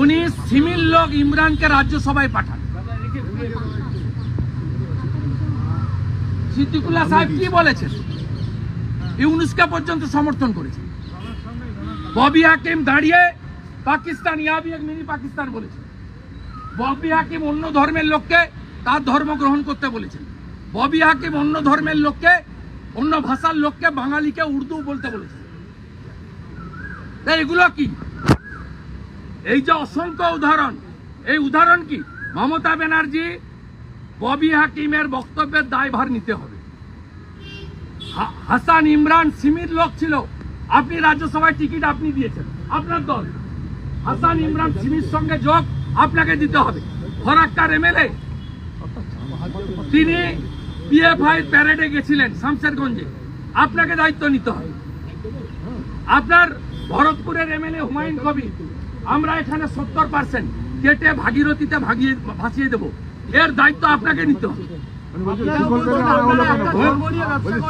উনি সিমিল লোক ইমরানকে রাজ্যসভায় পাঠান। সিদ্দিকুল্লাহ সাহেব কি বলেছেন? ইউনুসকে পর্যন্ত সমর্থন করেছেন। ববি হাকিম দাঁড়িয়ে পাকিস্তান, ইয়াবি এক মিনি পাকিস্তান বলেছে ববি হাকিম অন্য ধর্মের লোককে তার ধর্ম গ্রহণ করতে বলেছেন। ববি হাকিম অন্য ধর্মের লোককে, অন্য ভাষার লোককে বাঙালিকে উর্দু বলতে বলেছেন। এগুলো কি? এই যে অসংখ্য উদাহরণ, এই উদাহরণ কি? মমতা ব্যানার্জি, ববি হাকিমের বক্তব্যের দায়ভার নিতে হবে। হাসান ইমরান সিমির লোক ছিল। আপনি রাজ্যসভায় টিকিট আপনি দিয়েছেন, আপনার দল। হাসান ইমরান সিমির সঙ্গে যোগ আপনাকে দিতে হবে। ফরাক্কার এমএলএ, তিনি পিএফআই প্যারেডে গেছিলেন শামশেরগঞ্জে। আপনাকে দায়িত্ব নিতে হবে। আপনার ভরতপুরের এমএলএ হুমায়ুন কবির আমরা এখানে সত্তর পার্সেন্ট কেটে ভাগীরথীতে ভাগিয়ে ভাসিয়ে দেব। এর দায়িত্ব আপনাকে নিতে হবে। উনি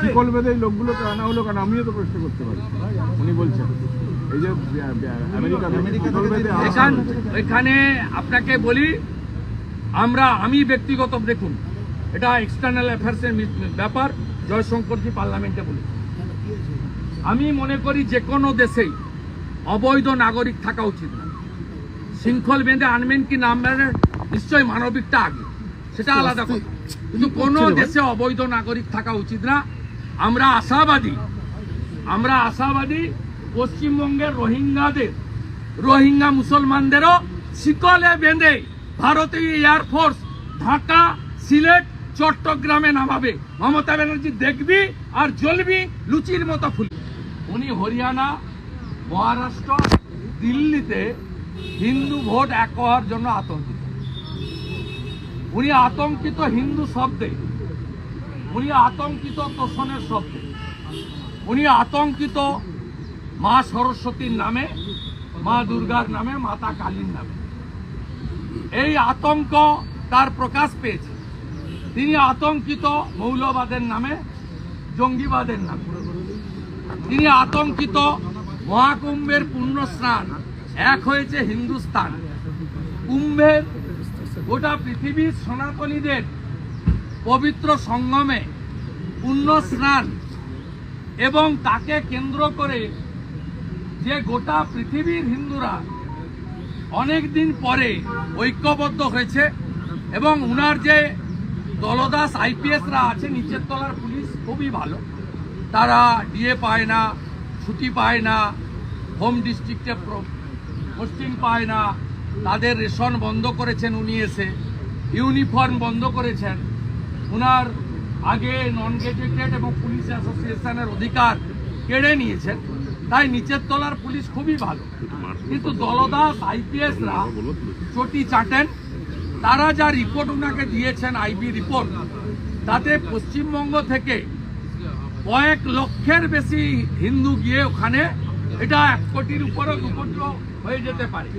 শিকল বেঁধে এই লোকগুলোকে আনা হলো আমিও তো প্রশ্ন করতে পারি। উনি বলছেন। এই যে। এখানে আপনাকে বলি আমরা আমি ব্যক্তিগত দেখুন এটা এক্সটার্নাল অ্যাফেয়ার্সের ব্যাপার জয়শঙ্করজি পার্লামেন্টে বলি। আমি মনে করি যে কোনো দেশেই অবৈধ নাগরিক থাকা উচিত না। শৃঙ্খল বেঁধে আনবেন কি নামবেন নিশ্চয়ই মানবিকটা আগে। সেটা আলাদা কথা। কিন্তু কোনো দেশে অবৈধ নাগরিক থাকা উচিত না। আমরা আশাবাদী আমরা আশাবাদী পশ্চিমবঙ্গের রোহিঙ্গাদের রোহিঙ্গা মুসলমানদেরও শিকলে বেঁধে ভারতীয় এয়ারফোর্স ঢাকা সিলেট চট্টগ্রামে নামাবে। মমতা ব্যানার্জি দেখবি আর জ্বলবি লুচির মতো ফুল। উনি হরিয়ানা মহারাষ্ট্র দিল্লিতে হিন্দু ভোট এক হওয়ার জন্য আতঙ্কিত। উনি আতঙ্কিত হিন্দু শব্দে। উনি আতঙ্কিত তোষণের শব্দে। উনি আতঙ্কিত মা সরস্বতীর নামে, মা দুর্গার নামে, মাতা কালীর নামে। এই আতঙ্ক তার প্রকাশ পেয়েছে। তিনি আতঙ্কিত মৌলবাদের নামে, জঙ্গিবাদের নামে। তিনি আতঙ্কিত মহাকুম্ভের পুণ্য স্নান এক হয়েছে হিন্দুস্তান। কুম্ভের গোটা পৃথিবীর সনাতনীদের পবিত্র সঙ্গমে পুণ্য স্নান এবং তাকে কেন্দ্র করে যে গোটা পৃথিবীর হিন্দুরা অনেক দিন পরে ঐক্যবদ্ধ হয়েছে এবং উনার যে দলদাস আইপিএসরা আছে, নিচের তলার পুলিশ খুবই ভালো। তারা ডিএ পায় না, ছুটি পায় না, হোম ডিস্ট্রিক্টে পোস্টিং পায় না, তাদের রেশন বন্ধ করেছেন উনি এসে, ইউনিফর্ম বন্ধ করেছেন। উনার আগে নন গেজেটেড এবং পুলিশ অ্যাসোসিয়েশনের অধিকার কেড়ে নিয়েছেন, তাই নিচের তলার পুলিশ খুবই ভালো। কিন্তু দলদাস আইপিএসরা চটি চাটেন, তারা যা রিপোর্ট ওনাকে দিয়েছেন আইবি রিপোর্ট তাতে পশ্চিমবঙ্গ থেকে কয়েক লক্ষের বেশি হিন্দু গিয়ে ওখানে, এটা এক কোটির উপরে দু হয়ে যেতে পারে।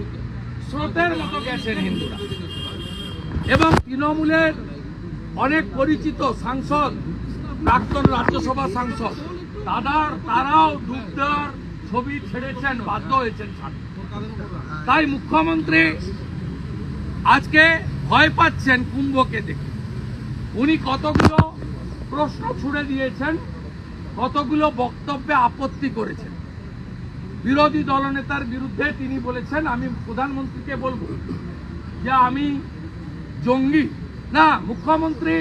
স্রোতের মতো গেছেন হিন্দুরা। এবং তৃণমূলের অনেক পরিচিত সাংসদ, প্রাক্তন রাজ্যসভা সাংসদ, তাদের, তারাও ডুব দেওয়ার ছবি ছেড়েছেন, বাধ্য হয়েছেন তাই মুখ্যমন্ত্রী আজকে ভয় পাচ্ছেন কুম্ভকে দেখে। উনি কতগুলো প্রশ্ন ছুড়ে দিয়েছেন, কতগুলো বক্তব্যে আপত্তি করেছেন। বিরোধী দলনেতার বিরুদ্ধে তিনি বলেছেন, আমি প্রধানমন্ত্রীকে বলব যে আমি জঙ্গি। না, মুখ্যমন্ত্রী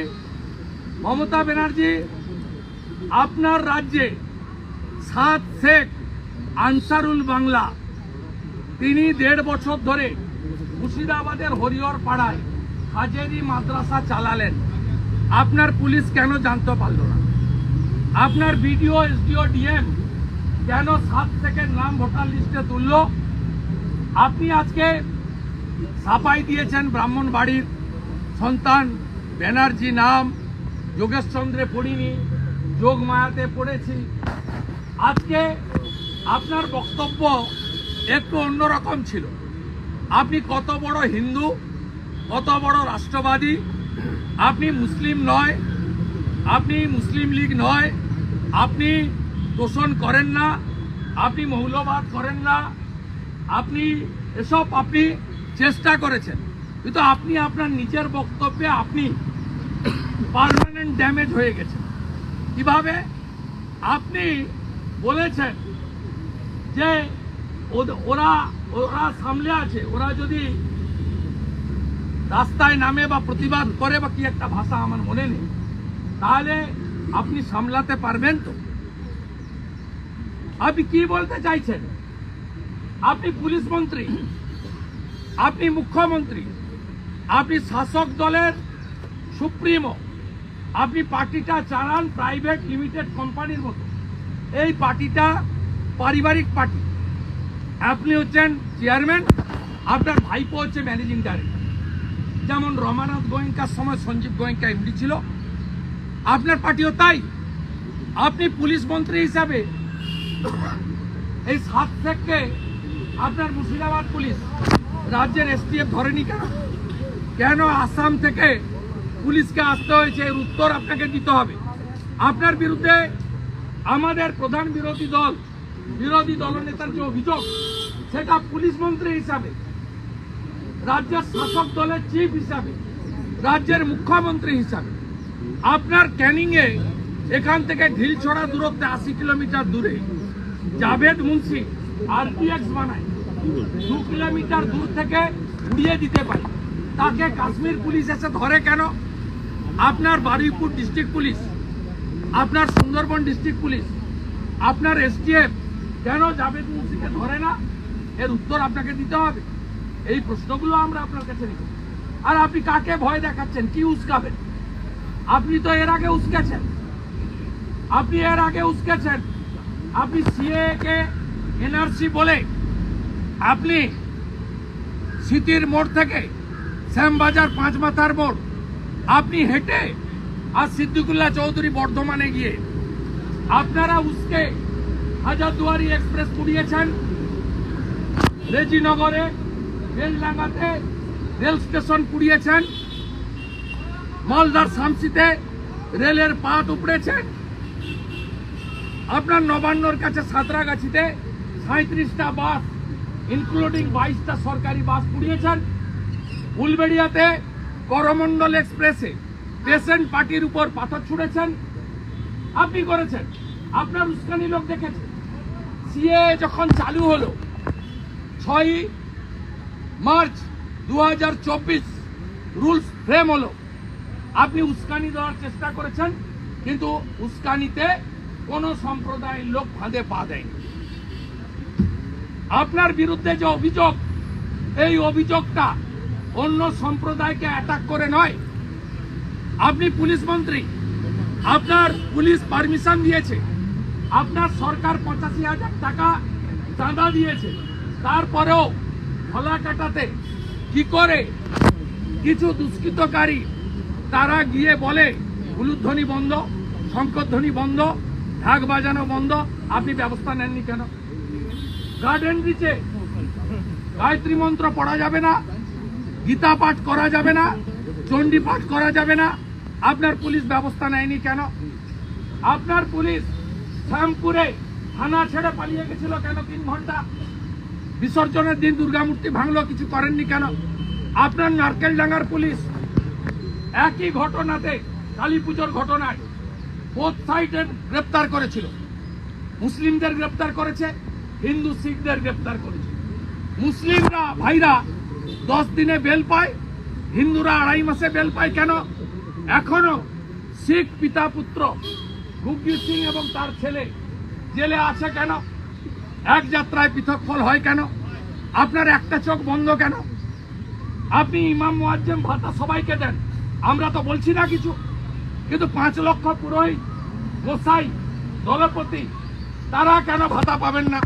মমতা ব্যানার্জি, আপনার রাজ্যে সাত শেখ আনসারুল বাংলা, তিনি দেড় বছর ধরে মুর্শিদাবাদের হরিহর পাড়ায় হাজেরি মাদ্রাসা চালালেন। আপনার পুলিশ কেন জানতে পারল না? আপনার বিডিও, এসডিও, ডিএম কেন সাত থেকে নাম ভোটার লিস্টে তুলল। আপনি আজকে সাফাই দিয়েছেন ব্রাহ্মণ বাড়ির সন্তান, ব্যানার্জি নাম, যোগেশচন্দ্রে পড়িনি যোগমায়াতে পড়েছি। আজকে আপনার বক্তব্য একটু অন্যরকম ছিল। আপনি কত বড় হিন্দু, কত বড় রাষ্ট্রবাদী, আপনি মুসলিম নয়, আপনি মুসলিম লীগ নয়, আপনি তোষণ করেন না, আপনি মৌলবাদ করেন না, আপনি এসব আপনি চেষ্টা করেছেন। কিন্তু আপনি আপনার নিজের বক্তব্যে আপনি পারমানেন্ট ড্যামেজ হয়ে গেছেন। কীভাবে? আপনি বলেছেন যে ওরা ওরা সামলে আছে, ওরা যদি রাস্তায় নামে বা প্রতিবাদ করে বা কি একটা ভাষা আমার মনে নেই, তাহলে আপনি সামলাতে পারবেন তো? আপনি কি বলতে চাইছেন? আপনি পুলিশ মন্ত্রী, আপনি মুখ্যমন্ত্রী, আপনি শাসক দলের সুপ্রিমো, আপনি পার্টিটা চালান প্রাইভেট লিমিটেড কোম্পানির মতো। এই পার্টিটা পারিবারিক পার্টি। আপনি হচ্ছেন চেয়ারম্যান, আপনার ভাইপো হচ্ছে ম্যানেজিং ডাইরেক্টর। যেমন রমানাথ গোয়েঙ্কার সময় সঞ্জীব গোয়েঙ্কা এমডি ছিল। আপনার পার্টিও তাই। আপনি পুলিশ মন্ত্রী হিসাবে এই সাত থেকে আপনার মুর্শিদাবাদ পুলিশ রাজ্যের এসটিএফ ধরেনি কেন? কেন আসাম থেকে পুলিশকে আসতে হয়েছে? এর উত্তর আপনাকে দিতে হবে। আপনার বিরুদ্ধে আমাদের প্রধান বিরোধী দল, বিরোধী দলনেতার যে অভিযোগ, সেটা পুলিশ মন্ত্রী হিসাবে, রাজ্যের শাসক দলের চিফ হিসাবে, রাজ্যের মুখ্যমন্ত্রী হিসাবে, আপনার ক্যানিংয়ে এখান থেকে ঢিলছড়া দূরত্বে আশি কিলোমিটার দূরে জাভেদ মুন্সি আরপিএক্স বানায়। দু কিলোমিটার দূর থেকে উড়িয়ে দিতে পারে। তাকে কাশ্মীর পুলিশ এসে ধরে কেন? আপনার বারুইপুর ডিস্ট্রিক্ট পুলিশ, আপনার সুন্দরবন ডিস্ট্রিক্ট পুলিশ, আপনার এসটিএফ কেন জাভেদ মুন্সিকে ধরে না? এর উত্তর আপনাকে দিতে হবে। এই প্রশ্নগুলো আমরা আপনার কাছে রেখে আর আপনি কাকে ভয় দেখাচ্ছেন? কি উস্কাবেন? আপনি তো এর আগে উস্কেছেন। আপনি এর আগে উস্কেছেন। আপনি সিএ কে এনআরসি বলে আপনি স্মৃতির মোড় থেকে শ্যামবাজার পাঁচ মাথার মোড়, আপনি হেঁটে আর সিদ্দিকুল্লাহ চৌধুরী বর্ধমানে গিয়ে আপনারা উস্কে হাজারদুয়ারি এক্সপ্রেস পুড়িয়েছেন। রেজিনগরে রেলডাঙ্গাতে রেল স্টেশন পুড়িয়েছেন। মালদার শামসিতে রেলের পাত উপড়েছেন আপনার নবান্নর কাছে সাঁতরাগাছিতে সাঁত্রিশটা বাস ইনক্লুডিং বাইশটা সরকারি বাস পুড়িয়েছেন। উলবেড়িয়াতে করমণ্ডল এক্সপ্রেসে পেশেন্ট পার্টির উপর পাথর ছুঁড়েছেন। আপনি করেছেন। আপনার উস্কানি লোক দেখেছে। সিএ যখন চালু হলো, ছয়ই মার্চ দু হাজার চব্বিশ রুলস ফ্রেম হলো। আপনি উস্কানি দেওয়ার চেষ্টা করেছেন, কিন্তু উস্কানিতে কোনো সম্প্রদায়ের লোক ফাঁদে পা দেয়নি আপনার বিরুদ্ধে যে অভিযোগ, এই অভিযোগটা অন্য সম্প্রদায়কে অ্যাটাক করে নয়। আপনি পুলিশ মন্ত্রী, আপনার পুলিশ পারমিশন দিয়েছে। আপনার সরকার পঁচাশি হাজার টাকা চাঁদা দিয়েছে। তারপরেও কাটাতে কি করে? কিছু দুষ্কৃতকারী, তারা গিয়ে বলে উলুধ্বনি বন্ধ শঙ্করধ্বনি বন্ধ ঢাক বাজানো বন্ধ, আপনি ব্যবস্থা নেননি কেন? গার্ডেন দিচ্ছে গায়ত্রী মন্ত্র পড়া যাবে না, গীতা পাঠ করা যাবে না, চণ্ডী পাঠ করা যাবে না। আপনার পুলিশ ব্যবস্থা নেয়নি কেন? আপনার পুলিশ শ্যামপুরে থানা ছেড়ে পালিয়ে গেছিল কেন তিন ঘণ্টা? বিসর্জনের দিন দুর্গামূর্তি ভাঙলো, কিছু করেননি কেন? আপনার নারকেল ডাঙ্গার পুলিশ একই ঘটনাতে কালী পুজোর ঘটনায় বোথ সাইডের গ্রেপ্তার করেছিল। মুসলিমদের গ্রেপ্তার করেছে, হিন্দু শিখদের গ্রেপ্তার করেছে। মুসলিমরা ভাইরা দশ দিনে বেল পায়, হিন্দুরা আড়াই মাসে বেল পায় কেন? এখনও শিখ পিতা পুত্র গুগ্গি সিং এবং তার ছেলে জেলে আছে কেন? এক যাত্রায় পৃথক ফল হয় কেন? আপনার একটা চোখ বন্ধ কেন? আপনি ইমাম মুয়াজ্জেম ভাতা সবাইকে দেন, আমরা তো বলছি না কিছু। কিন্তু পাঁচ লক্ষ পুরোহিত, গোসাই, দলপতি, তারা কেন ভাতা পাবেন না?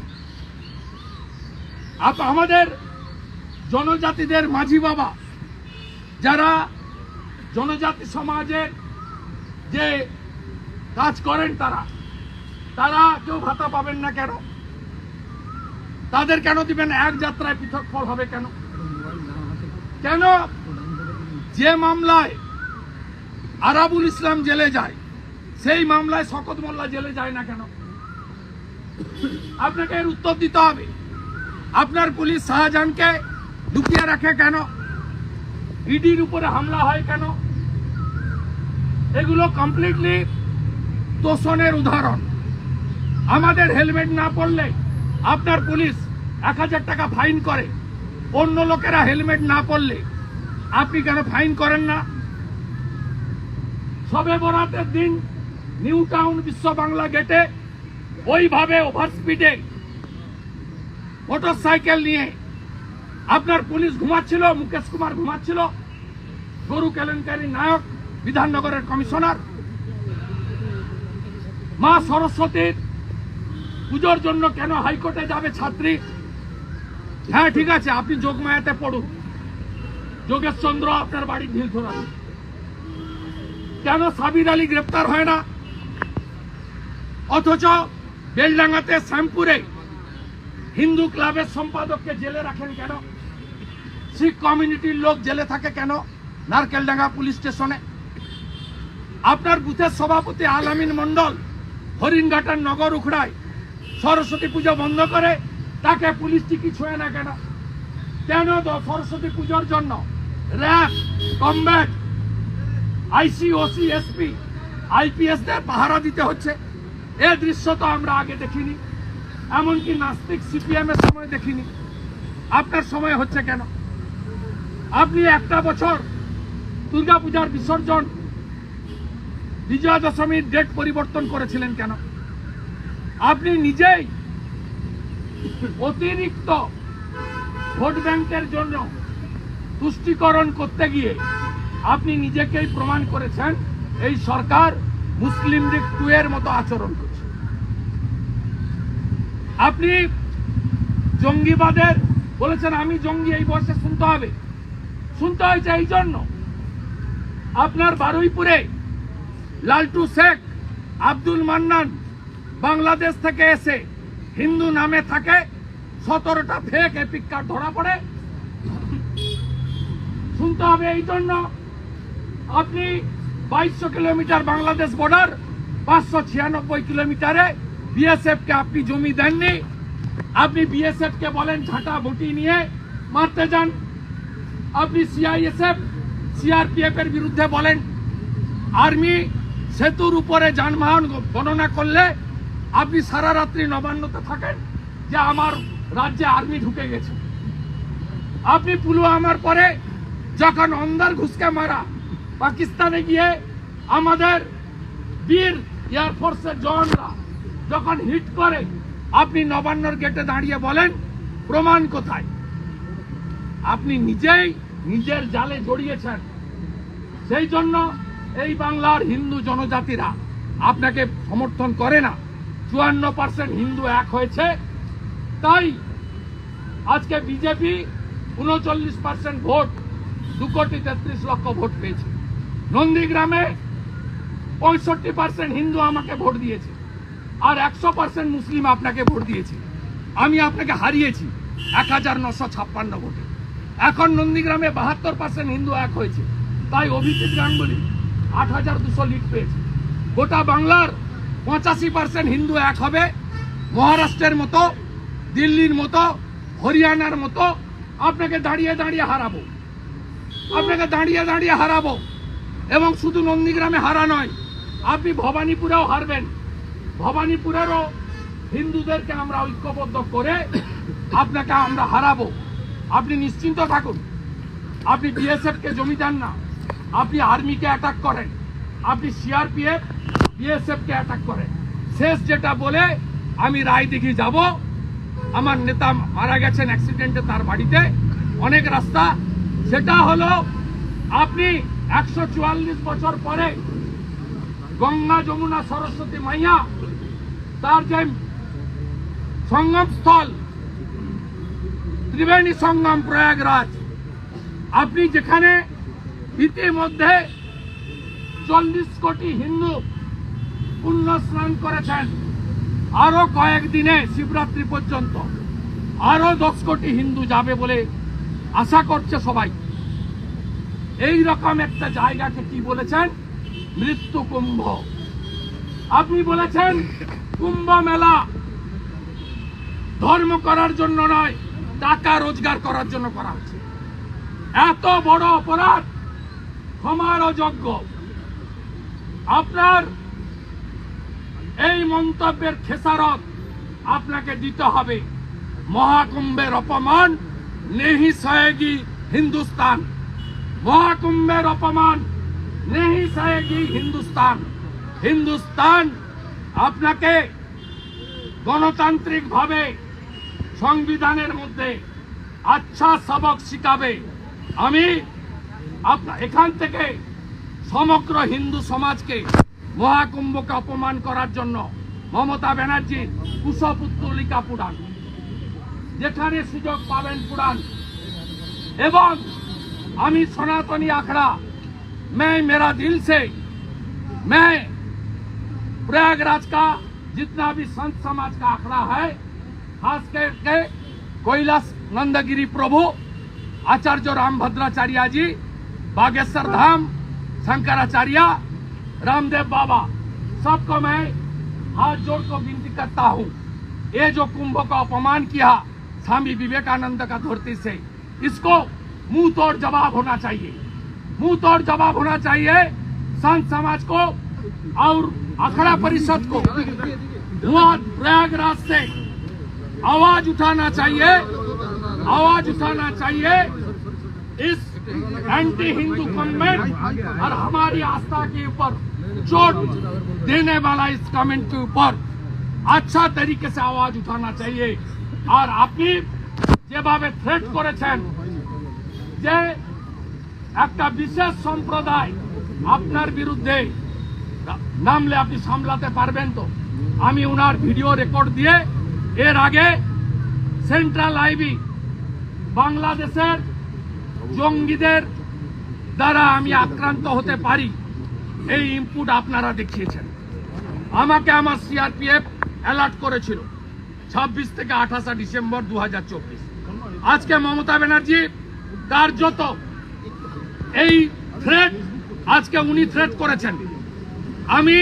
আপ আমাদের জনজাতিদের মাঝি বাবা, যারা জনজাতি সমাজের যে কাজ করেন তারা তারা কেউ ভাতা পাবেন না কেন? তাদের কেন দিবেন এক যাত্রায় পৃথক ফল হবে কেন? কেন? যে মামলায় আরাবুল ইসলাম জেলে যায়। সেই মামলায় শকত মোল্লা জেলে যায় না কেন? আপনাকে এর উত্তর দিতে হবে। আপনার পুলিশ শাহজাহানকে লুকিয়ে রাখে কেন? ইডির উপরে হামলা হয় কেন? এগুলো কমপ্লিটলি তোষণের উদাহরণ। আমাদের হেলমেট না পরলে আপনার পুলিশ এক হাজার টাকা ফাইন করে। অন্য লোকেরা হেলমেট না পরলে আপনি কেন ফাইন করেন না? সবে বরাতের দিন নিউ টাউন বিশ্ব বাংলা গেটে ওইভাবে ওভার স্পিডে মোটর সাইকেল নিয়ে আপনার পুলিশ ঘুমাচ্ছিল, মুকেশ কুমার ঘুমাচ্ছিল, গরু কেলেঙ্কারি নায়ক, বিধাননগরের কমিশনার, মা সরস্বতীর পুজোর জন্য কেন হাইকোর্টে যাবে ছাত্রী? হ্যাঁ ঠিক আছে, আপনি যোগমায়াতে পড়ুন। যোগেশ চন্দ্র আপনার বাড়ির ঢিল ধরান কেন সাবির আলী গ্রেপ্তার হয় না? অথচ বেলডাঙ্গাতে শ্যামপুরে হিন্দু ক্লাবের সম্পাদককে জেলে রাখেন কেন? শিখ কমিউনিটির লোক জেলে থাকে কেন? নারকেলডাঙ্গা পুলিশ স্টেশনে। আপনার বুথের সভাপতি আলামিন মন্ডল হরিণঘাটার নগর উখড়ায় সরস্বতী পুজো বন্ধ করে তাকে পুলিশ টিকি ছুঁয়ে না কেন? কেন সরস্বতী পুজোর জন্য RAF, combat IC OC SP IPS দের পাহারা দিতে হচ্ছে। এ দৃশ্য তো আমরা আগে দেখিনি, এমনকি নাস্তিক সিপিএম এর সময় দেখিনি। আপনার সময় হচ্ছে কেন? আপনি একটা বছর দুর্গাপূজার বিসর্জন বিজয়া দশমীর ডেট পরিবর্তন করেছিলেন কেন? আপনি নিজেই অতিরিক্ত ভোট ব্যাংকের জন্য তুষ্টিকরণ করতে গিয়ে আপনি নিজেকেই প্রমাণ করেছেন, এই সরকার মুসলিম লীগ টু এর মতো আচরণ করছে। আপনি জঙ্গিবাদের বলেছেন, আমি জঙ্গি, এই বয়সে শুনতে হবে। শুনতে হয়েছে এই জন্য। আপনার বারুইপুরে লালটু শেখ, আব্দুল মান্নান বাংলাদেশ থেকে এসে হিন্দু নামে থাকে, সতেরোটা ফেক এপিক কার্ড ধরা পড়ে। শুনতে হবে এই জন্য। আপনি বাইশশো কিলোমিটার বাংলাদেশ বর্ডার পাঁচশো ছিয়ানব্বই কিলোমিটারে বিএসএফ কে আপনি জমি দেননি। আপনি বিএসএফ কে বলেন ঝাঁটা বটি নিয়ে মারতে যান। আপনি সিআইএসএফ সিআরপিএফ এর বিরুদ্ধে বলেন। আর্মি সেতুর উপরে যানবাহন গণনা করলে আপনি সারা রাত্রি নবান্নতে থাকেন যে আমার রাজ্যে আর্মি ঢুকে গেছে। আপনি পুলওয়ামার পরে যখন অন্দার ঘুষকে মারা পাকিস্তানে গিয়ে আমাদের বীর এয়ারফোর্সের জওয়ানরা যখন হিট করে, আপনি নবান্নর গেটে দাঁড়িয়ে বলেন, প্রমাণ কোথায়? আপনি নিজেই নিজের জালে জড়িয়েছেন। সেই জন্য এই বাংলার হিন্দু জনজাতিরা আপনাকে সমর্থন করে না। চুয়ান্ন পার্সেন্ট হিন্দু এক হয়েছে। তাই আজকে বিজেপি উনচল্লিশ পার্সেন্ট ভোট, দু কোটি তেত্রিশ লক্ষ ভোট পেয়েছে। নন্দীগ্রামে পঁয়ষট্টি পার্সেন্ট হিন্দু আমাকে ভোট দিয়েছে আর একশো পার্সেন্ট মুসলিম আপনাকে ভোট দিয়েছে। আমি আপনাকে হারিয়েছি এক হাজার নশো ছাপ্পান্ন ভোটে। এখন নন্দীগ্রামে বাহাত্তর পার্সেন্ট হিন্দু এক হয়েছে। তাই অভিজিৎ গাঙ্গুলি আট হাজার দুশো লিড পেয়েছে। গোটা বাংলার পঁচাশি পার্সেন্ট হিন্দু এক হবে। মহারাষ্ট্রের মতো, দিল্লির মতো, হরিয়ানার মতো আপনাকে দাঁড়িয়ে দাঁড়িয়ে হারাবো। আপনাকে দাঁড়িয়ে দাঁড়িয়ে হারাবো। এবং শুধু নন্দীগ্রামে হারা নয়, আপনি ভবানীপুরেও হারবেন। ভবানীপুরেরও হিন্দুদেরকে আমরা ঐক্যবদ্ধ করে আপনাকে আমরা হারাবো। আপনি নিশ্চিন্ত থাকুন, আপনি বিএসএফ কে জমি দেন না, আপনি আর্মিকে অ্যাটাক করেন, আপনি সিআরপিএফ বিএসএফ কে অ্যাটাক করেন। শেষ যেটা বলে আমি রায়দিঘি যাব। আমার নেতা মারা গেছেন অ্যাক্সিডেন্টে তার বাড়িতে। অনেক রাস্তা। সেটা হলো আপনি একশো চুয়াল্লিশ বছর পরে গঙ্গা যমুনা সরস্বতী মাইয়া, তার যে সঙ্গম স্থল ত্রিবেণী সঙ্গম প্রয়াগরাজ, আপনি যেখানে ইতিমধ্যে চল্লিশ কোটি হিন্দু পুণ্য স্নান করেছেন, আরও কয়েকদিনে শিবরাত্রি পর্যন্ত, আরও দশ কোটি হিন্দু যাবে বলে আশা করছে সবাই। এই রকম একটা জায়গাকে কি বলেছেন? মৃত্যু কুম্ভ। আপনি বলেছেন কুম্ভ মেলা ধর্ম করার জন্য নয়, টাকা রোজগার করার জন্য করা হচ্ছে। এত বড় অপরাধ ক্ষমার অযোগ্য আপনার এই মন্তব্যের খেসারত আপনাকে দিতে হবে। মহাকুম্ভের অপমান নেহি সহেগি হিন্দুস্তান। মহাকুম্ভের অপমান। নেহি সহেগি হিন্দুস্তান। হিন্দুস্তান আপনাকে গণতান্ত্রিকভাবে সংবিধানের মধ্যে আচ্ছা সবক শিখাবে। আমি আপনার এখান থেকে সমগ্র হিন্দু সমাজকে মহাকুম্ভকে অপমান করার জন্য মমতা ব্যানার্জি কুশপুত্তলিকা পুরাণ। যেখানে সুযোগ পাবেন পুরাণ। এবং আমি সনাতনী আখড়া मैं मेरा दिल से मैं प्रयागराज का जितना भी संत समाज का आंकड़ा है खास करके कैलाश नंदगिरी प्रभु आचार्य राम भद्राचार्य जी बागेश्वर धाम शंकराचार्य रामदेव बाबा सबको मैं हाथ जोड़ को विनती करता हूँ ये जो कुंभ का अपमान किया स्वामी विवेकानंद का धरती से इसको मुंह तोड़ जवाब होना चाहिए मुंह तोड़ जवाब होना चाहिए संत समाज को और अखड़ा परिषद को वहाँ प्रयागराज से आवाज उठाना चाहिए आवाज उठाना चाहिए इस एंटी हिंदू कमेंट और हमारी आस्था के ऊपर चोट देने वाला इस कमेंट के ऊपर अच्छा तरीके से आवाज उठाना चाहिए আর আপনি যেভাবে থ্রেট করেছেন যে একটা বিশেষ সম্প্রদায় আপনার বিরুদ্ধে নামলে আপনি সামলাতে পারবেন তো? আমি ওনার ভিডিও রেকর্ড দিয়ে এর আগে সেন্ট্রাল আইবি বাংলাদেশের জঙ্গিদের দ্বারা আমি আক্রান্ত হতে পারি। এই ইনপুট আপনারা দেখিয়েছেন। আমাকে আমার সিআরপিএফ অ্যালার্ট করেছিল। ছাব্বিশ থেকে আঠাশা ডিসেম্বর দু হাজার চব্বিশ। আজকে মমতা ব্যানার্জি কার্যত এই থ্রেট আজকে উনি থ্রেট করেছেন। আমি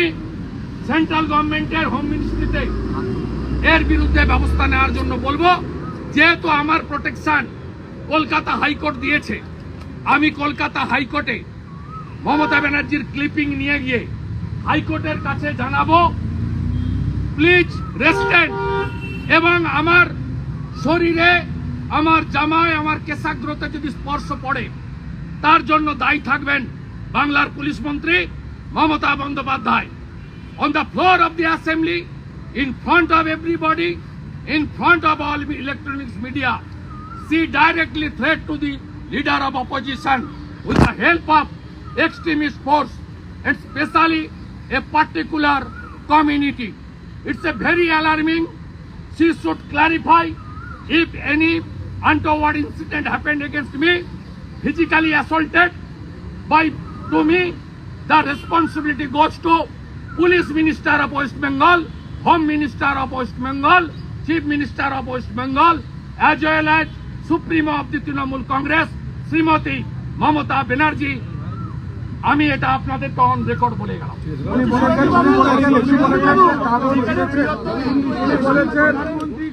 সেন্ট্রাল গভর্নমেন্টের হোম মিনিস্ট্রিতে এর বিরুদ্ধে ব্যবস্থা নেওয়ার জন্য বলব, যেহেতু আমার প্রোটেকশন কলকাতা হাইকোর্ট দিয়েছে, আমি কলকাতা হাইকোর্টে মমতা ব্যানার্জির ক্লিপিং নিয়ে গিয়ে হাইকোর্টের কাছে জানাব প্লিজ রেস্টেন্ট এবং আমার শরীরে আমার জামায় আমার কেশাগ্রতে যদি স্পর্শ পড়ে, তার জন্য দায়ী থাকবেন বাংলার পুলিশ মন্ত্রী Mamata Bandyopadhyay. On the floor of the assembly in front of everybody in front of all electronics media she directly threat to the leader of opposition with the help of extremist force and specially a particular community it's a very alarming she should clarify if any untoward incident happened against me, physically assaulted by to me, the responsibility goes to Police Minister of West Bengal, Home Minister of West Bengal, Chief Minister of West Bengal, as well as Supremo of the Trinamool Congress, Srimati Mamata Banerjee. আমি এটা আপনাদেরকে on record বলে গেলাম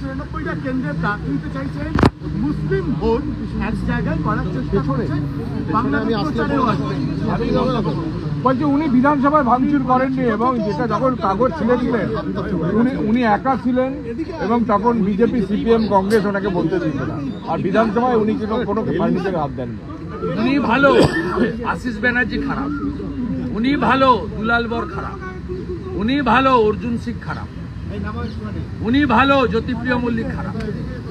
চুরানব্বইটা কেন্দ্রে প্রার্থী দিতে চাইছেন মুসলিম vote এক জায়গায় করার চেষ্টা করছেন বাংলা প্রচারেও আসবে বলছি উনি বিধানসভায় ভাঙচুর করেননি এবং যেটা যখন কাগজ ছিঁড়েছিলেন উনি উনি একা ছিলেন এবং তখন বিজেপি সিপিএম কংগ্রেস ওনাকে বলতে দিত না। আর বিধানসভায় উনি কিন্তু কোনো ফার্নিচারে হাত দেননি। উনি ভালো আশিস ব্যানার্জি খারাপ। উনি ভালো দুলাল বর খারাপ। উনি ভালো অর্জুন সিং খারাপ। উনি ভালো জ্যোতিপ্রিয় মল্লিক খারাপ।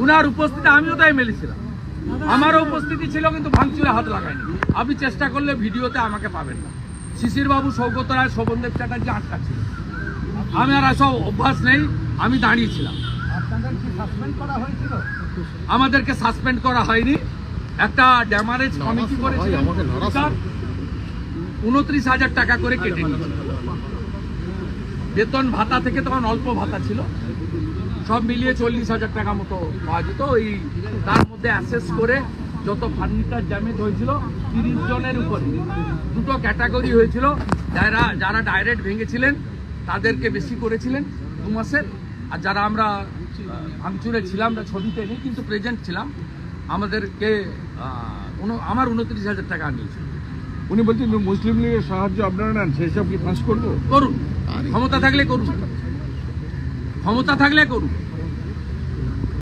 উনার উপস্থিতি আমিও তাই মেলেছিলাম। আমারও উপস্থিতি ছিল কিন্তু ভাঙচুরে হাত লাগায়নি আপনি চেষ্টা করলে ভিডিওতে আমাকে পাবেন না। শিশির বাবু সৌগত রায় শোভনদেব চ্যাটার্জি আটকা ছিল। আমি আর সব অভ্যাস নেই আমি দাঁড়িয়েছিলাম আমাদেরকে সাসপেন্ড করা হয়নি। একটা ড্যামারেজ কমিটি করেছিলাম উনত্রিশ হাজার টাকা করে কেটে নিয়েছিল। বেতন ভাতা থেকে তখন অল্প ভাতা ছিল। সব মিলিয়ে চল্লিশ হাজার টাকা মতো পাওয়া যেত। ওই তার মধ্যে অ্যাসেস করে যত ফার্নিচার ড্যামেজ হয়েছিল তিরিশ জনের উপরে দুটো ক্যাটাগরি হয়েছিল। যারা যারা ডাইরেক্ট ভেঙেছিলেন তাদেরকে বেশি করেছিলেন দু মাসের। আর যারা আমরা ভাঙচুরে ছিলাম না ছবিতে নেই কিন্তু প্রেজেন্ট ছিলাম আমাদেরকে আমার উনত্রিশ হাজার টাকা নিয়েছিল উনি বলছেন মুসলিম লীগের সাহায্য আপনারা নেন সেই সব কি ফাঁস করব? করুন। ক্ষমতা থাকলে করুন। ক্ষমতা থাকলে করুন।